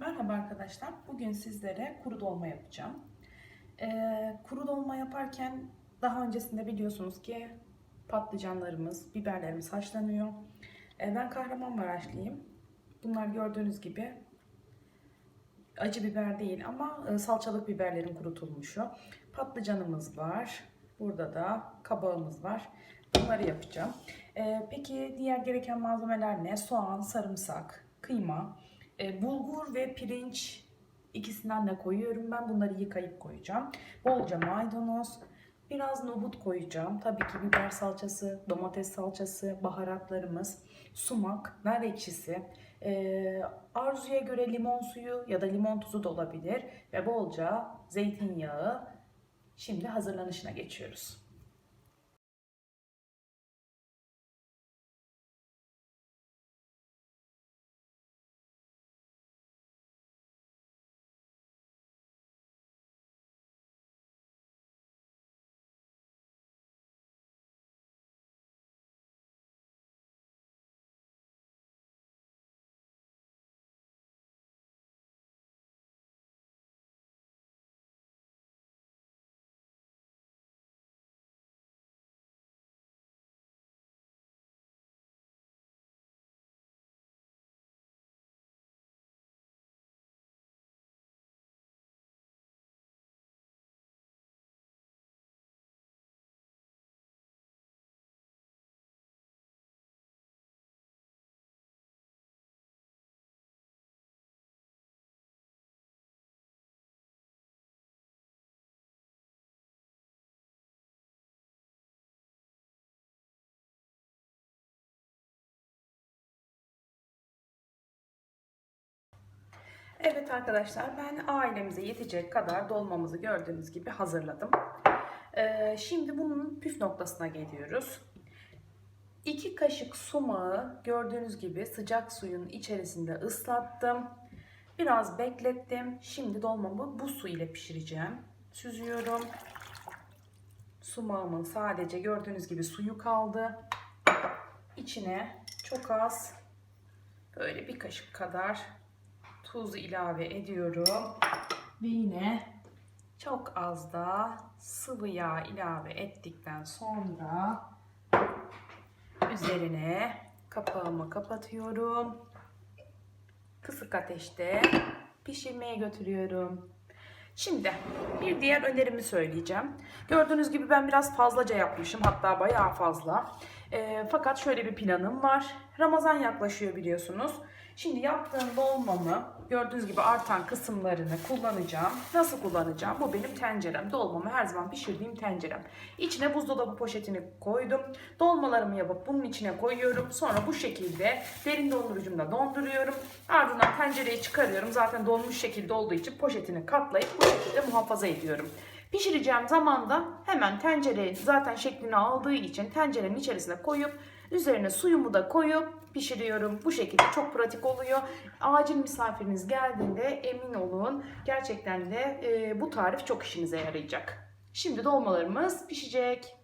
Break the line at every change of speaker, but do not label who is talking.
Merhaba arkadaşlar. Bugün sizlere kuru dolma yapacağım. Ee, kuru dolma yaparken daha öncesinde biliyorsunuz ki patlıcanlarımız, biberlerimiz haşlanıyor. Ee, ben Kahramanmaraşlıyım. Bunlar gördüğünüz gibi acı biber değil ama e, salçalık biberlerin kurutulmuşu. Patlıcanımız var. Burada da kabağımız var. Bunları yapacağım. Ee, peki diğer gereken malzemeler ne? Soğan, sarımsak, kıyma, e, bulgur ve pirinç ikisinden de koyuyorum. Ben bunları yıkayıp koyacağım. Bolca maydanoz, biraz nohut koyacağım. Tabii ki biber salçası, domates salçası, baharatlarımız, sumak, nar ekşisi, e, arzuya göre limon suyu ya da limon tuzu da olabilir ve bolca zeytinyağı. Şimdi hazırlanışına geçiyoruz. Evet arkadaşlar ben ailemize yetecek kadar dolmamızı gördüğünüz gibi hazırladım. Ee, şimdi bunun püf noktasına geliyoruz. 2 kaşık sumağı gördüğünüz gibi sıcak suyun içerisinde ıslattım. Biraz beklettim. Şimdi dolmamı bu su ile pişireceğim. Süzüyorum. Sumağımın sadece gördüğünüz gibi suyu kaldı. İçine çok az böyle bir kaşık kadar tuz ilave ediyorum. Ve yine çok az da sıvı yağ ilave ettikten sonra üzerine kapağımı kapatıyorum. Kısık ateşte pişirmeye götürüyorum. Şimdi bir diğer önerimi söyleyeceğim. Gördüğünüz gibi ben biraz fazlaca yapmışım. Hatta bayağı fazla. E, fakat şöyle bir planım var. Ramazan yaklaşıyor biliyorsunuz. Şimdi yaptığım dolmamı gördüğünüz gibi artan kısımlarını kullanacağım. Nasıl kullanacağım? Bu benim tencerem. Dolmamı her zaman pişirdiğim tencerem. İçine buzdolabı poşetini koydum. Dolmalarımı yapıp bunun içine koyuyorum. Sonra bu şekilde derin dondurucumda donduruyorum. Ardından tencereyi çıkarıyorum. Zaten donmuş şekilde olduğu için poşetini katlayıp bu şekilde muhafaza ediyorum. Pişireceğim zaman da hemen tencereyi zaten şeklini aldığı için tencerenin içerisine koyup üzerine suyumu da koyup pişiriyorum. Bu şekilde çok pratik oluyor. Acil misafiriniz geldiğinde emin olun gerçekten de e, bu tarif çok işinize yarayacak. Şimdi dolmalarımız pişecek.